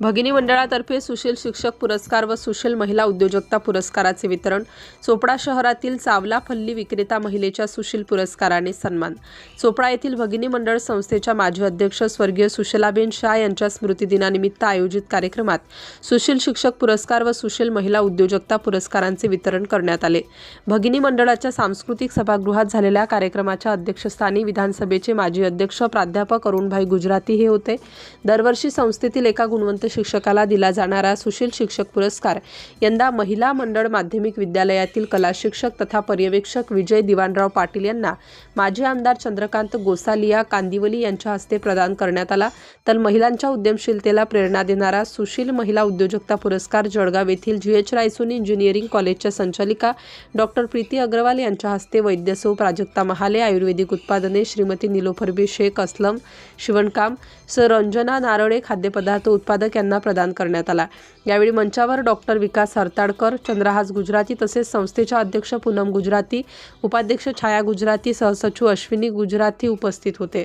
भगिनी मंडळातर्फे सुशील शिक्षक पुरस्कार व सुशील महिला उद्योजकता पुरस्काराचे वितरण चोपडा शहरातील चावला फल्ली विक्रेता महिलेच्या सुशील पुरस्काराने सन्मान. चोपडा येथील भगिनी मंडळ संस्थेच्या माजी अध्यक्ष स्वर्गीय सुशीलाबेन शाह यांच्या स्मृतिदिनानिमित्त आयोजित कार्यक्रमात सुशील शिक्षक पुरस्कार व सुशील महिला उद्योजकता पुरस्कारांचे वितरण करण्यात आले. भगिनी मंडळाच्या सांस्कृतिक सभागृहात झालेल्या कार्यक्रमाच्या अध्यक्षस्थानी विधानसभेचे माजी अध्यक्ष प्राध्यापक अरुणभाई गुजराती हे होते. दरवर्षी संस्थेतील एका गुणवंत शिक्षकाला दिला जाणारा सुशील शिक्षक पुरस्कार. यंदा महिला मंडळ माध्यमिक विद्यालयातील कला शिक्षक तथा पर्यवेक्षक विजय दिवाणराव पाटील यांना माजी आमदार चंद्रकांत गोसालिया कांदिवली यांच्या हस्ते प्रदान करण्यात आला. तर महिलांच्या उद्यमशीलतेला प्रेरणा देणारा सुशील महिला उद्योजकता पुरस्कार जळगाव येथील जी एच रायसोनी इंजिनिअरिंग कॉलेजच्या संचालिका डॉक्टर प्रीती अग्रवाल यांच्या हस्ते वैद्यसौ प्राजक्ता महाले आयुर्वेदिक उत्पादने श्रीमती निलोफरबी शेख असलम शिवणकाम स रंजना नारळे खाद्यपदार्थ उत्पादक यांना प्रदान करण्यात आला. यावेळी मंचावर डॉक्टर विकास हरताडकर चंद्रहास गुजराती तसेच संस्थेच्या अध्यक्ष पूनम गुजराती उपाध्यक्ष छाया गुजराती सहसचिव अश्विनी गुजराती उपस्थित होते.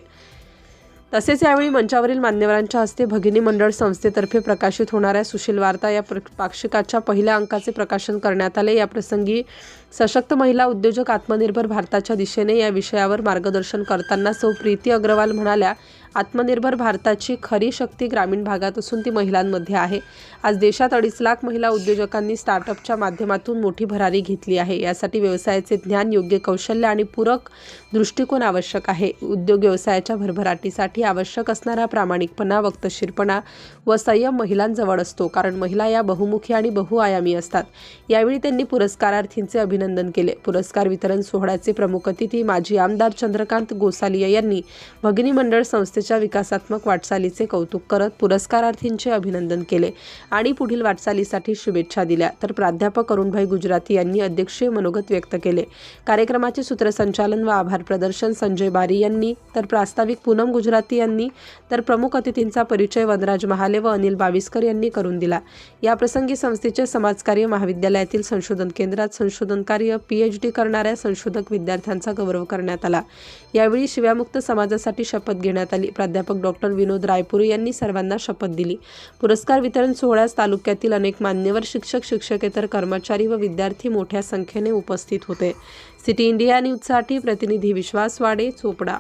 तसेच यावेळी मंचावरील मान्यवरांच्या हस्ते भगिनी मंडळ संस्थेतर्फे प्रकाशित होणाऱ्या सुशील वार्ता या पाक्षिकाच्या पहिल्या अंकाचे प्रकाशन करण्यात आले. याप्रसंगी सशक्त महिला उद्योजक आत्मनिर्भर भारताच्या दिशेने या विषयावर मार्गदर्शन करताना सौ प्रीती अग्रवाल म्हणाल्या आत्मनिर्भर भारताची खरी शक्ती ग्रामीण भागात असून ती महिलांमध्ये आहे. आज देशात अडीच लाख महिला उद्योजकांनी स्टार्टअपच्या माध्यमातून मोठी भरारी घेतली आहे. यासाठी व्यवसायाचे ज्ञान योग्य कौशल्य आणि पूरक दृष्टिकोन आवश्यक आहे. उद्योग व्यवसायाच्या भरभराटीसाठी आवश्यक असणारा प्रामाणिकपणा वक्तशीरपणा व संयम महिलांजवळ असतो कारण महिला या बहुमुखी आणि बहुआयामी असतात. यावेळी त्यांनी पुरस्कारार्थींचे अभिनंदन केले. पुरस्कार वितरण सोहळ्याचे प्रमुख अतिथी माजी आमदार चंद्रकांत गोसालिया यांनी भगिनी मंडळ संस्थेच्या विकासात्मक वाटचालीचे कौतुक करत पुरस्कारार्थींचे अभिनंदन केले आणि पुढील वाटचालीसाठी शुभेच्छा दिल्या. तर प्राध्यापक अरुणभाई गुजराती यांनी अध्यक्षीय मनोगत व्यक्त केले. कार्यक्रमाचे सूत्रसंचालन व आभार प्रदर्शन संजय बारी यांनी तर प्रास्ताविक पूनम गुजराती यांनी तर प्रमुख अतिथींचा परिचय वनराज महाले व अनिल बाविस्कर यांनी करून दिला. याप्रसंगी संस्थेचे समाजकार्य महाविद्यालयातील संशोधन केंद्रात संशोधन कार्य पीएच डी करणाऱ्या संशोधक विद्यार्थ्यांचा गौरव करण्यात आला. यावेळी शिव्यामुक्त समाजासाठी शपथ घेण्यात आली. प्राध्यापक डॉक्टर विनोद रायपुरे यांनी सर्वांना शपथ दिली. पुरस्कार वितरण सोहळ्यास तालुक्यातील अनेक मान्यवर शिक्षक शिक्षकेतर कर्मचारी व विद्यार्थी मोठ्या संख्येने उपस्थित होते. सिटी इंडिया न्यूजसाठी प्रतिनिधी विश्वास वाडे Chopra.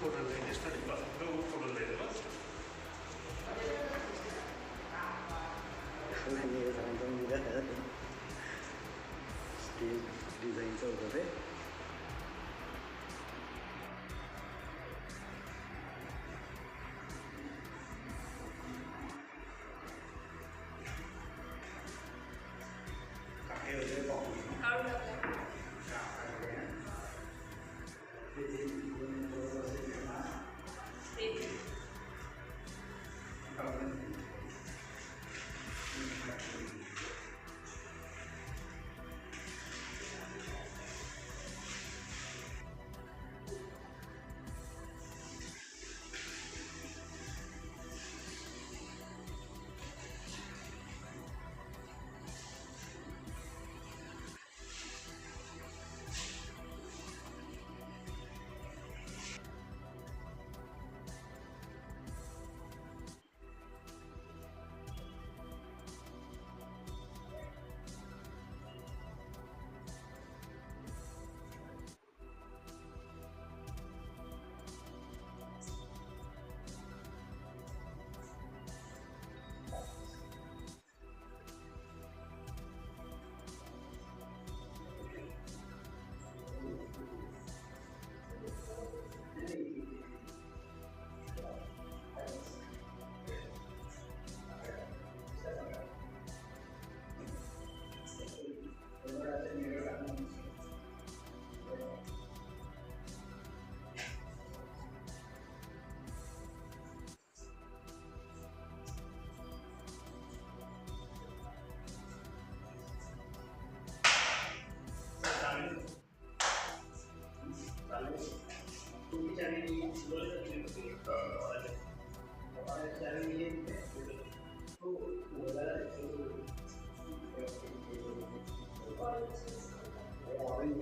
grupurlarla eleştirdik ve grupurlarla eleştirdik. నేను సాయంత్రం మీద స్టేజ్ డిజైన్స్ అవుతుంది يعني وقال تعميم ولا وقال